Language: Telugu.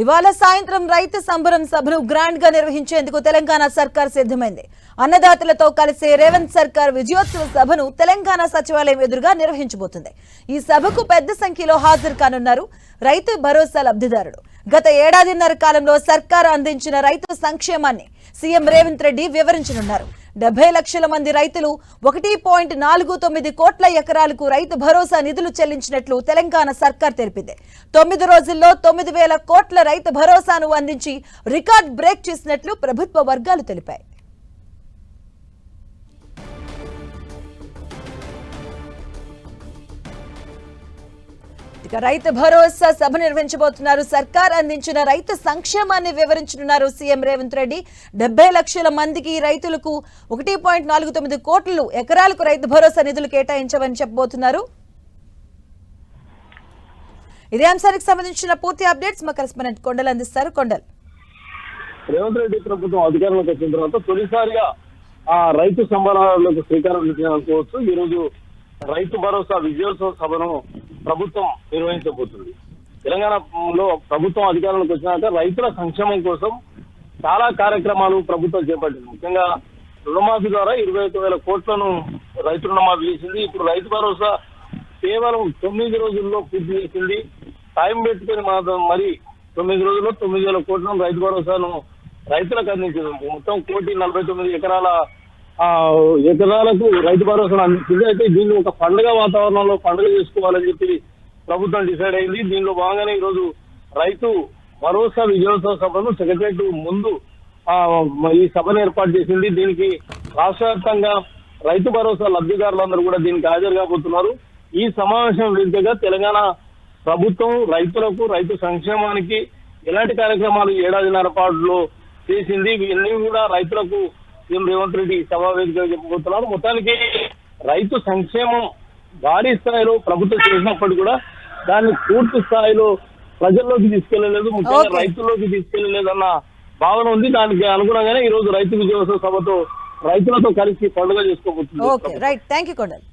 ఇవాళ సాయంత్రం రైతు సంబరం సభను గ్రాండ్గా నిర్వహించేందుకు తెలంగాణ సర్కార్ సిద్ధమైంది. అన్నదాతలతో కలిసి రేవంత్ సర్కార్ విజయోత్సవ సభను తెలంగాణ సచివాలయం ఎదురుగా నిర్వహించబోతుంది. ఈ సభకు పెద్ద సంఖ్యలో హాజరు కానున్నారు రైతు భరోసా లబ్ధిదారుడు. గత ఏడాదిన్నర కాలంలో సర్కార్ అందించిన రైతు సంక్షేమాన్ని సీఎం రేవంత్ రెడ్డి వివరించనున్నారు. డెబ్బై లక్షల మంది రైతులు ఒకటి పాయింట్ నాలుగు తొమ్మిది కోట్ల ఎకరాలకు రైతు భరోసా నిధులు చెల్లించినట్లు తెలంగాణ సర్కార్ తెలిపింది. తొమ్మిది రోజుల్లో తొమ్మిది వేల కోట్ల రైతు భరోసాను అందించి రికార్డ్ బ్రేక్ చేసినట్లు ప్రభుత్వ వర్గాలు తెలిపాయి. ఇక రైతు భరోసా సభ నిర్వహించబోతున్నారు. సర్కార్ అందించిన రైతు సంక్షేమాన్ని వివరించనున్నారు సీఎం రేవంత్ రెడ్డి. డెబ్బై లక్షల మందికి రైతులకు ఒకటి పాయింట్ నాలుగు తొమ్మిది కోట్లు ఎకరాలకు రైతు భరోసా నిధులు కేటాయించమని చెప్పబోతున్నారు. ఇదే అంశానికి సంబంధించిన పూర్తి అప్డేట్స్ మా కరెస్పాండెంట్ కొండలు అందిస్తారు. కొండల్. రేవంత్ రెడ్డి ప్రభుత్వం అధికారంలోకి వచ్చిన తర్వాత తొలిసారిగా ఆ రైతు సంబరాలకు శ్రీకారం చుట్టిననుకోవచ్చు ఈ రోజు రైతు భరోసా విజయోత్సవ సభను ప్రభుత్వం నిర్వహించబోతుంది. తెలంగాణలో ప్రభుత్వం అధికారంలోకి వచ్చినాక రైతుల సంక్షేమం కోసం చాలా కార్యక్రమాలు ప్రభుత్వం చేపట్టింది. ముఖ్యంగా రుణమాఫీ ద్వారా ఇరవై ఐదు వేల కోట్లను రైతు రుణమాఫీ చేసింది. ఇప్పుడు రైతు భరోసా కేవలం తొమ్మిది రోజుల్లో పూర్తి చేసింది. టైం పెట్టుకుని మాత్రం మరి తొమ్మిది రోజుల్లో తొమ్మిది వేల కోట్లను రైతు భరోసాను రైతులకు అందించింది. మొత్తం కోటి నలభై తొమ్మిది ఎకరాల ఎకరాలకు రైతు భరోసా అందించింది అయితే దీన్ని ఒక పండుగ వాతావరణంలో పండుగ చేసుకోవాలని చెప్పి ప్రభుత్వం డిసైడ్ అయింది. దీనిలో భాగంగానే ఈరోజు రైతు భరోసా విజయోత్సవ సభను సెక్రటరియట్ ముందు ఈ సభను ఏర్పాటు చేసింది. దీనికి రాష్ట్ర వ్యాప్తంగా రైతు భరోసా లబ్ధిదారులందరూ కూడా దీనికి హాజరు కాబోతున్నారు. ఈ సమావేశం వేదికగా తెలంగాణ ప్రభుత్వం రైతులకు రైతు సంక్షేమానికి ఎలాంటి కార్యక్రమాలు ఏడాదిన్నర పాటులో చేసింది. ఇవన్నీ కూడా రైతులకు సీఎం రేవంత్ రెడ్డి సభా వేదికగా చెప్పబోతున్నారు. మొత్తానికి రైతు సంక్షేమం భారీ స్థాయిలో ప్రభుత్వం చేసినప్పటికీ కూడా దాన్ని పూర్తి స్థాయిలో ప్రజల్లోకి తీసుకెళ్ళలేదు ముఖ్యంగా. రైతుల్లోకి తీసుకెళ్ళలేదు అన్న భావన ఉంది. దానికి అనుగుణంగానే ఈ రోజు రైతు విజయోత్సవ సభతో రైతులతో కలిసి పండుగ చేసుకోబోతుంది okay right. Thank you Kondal.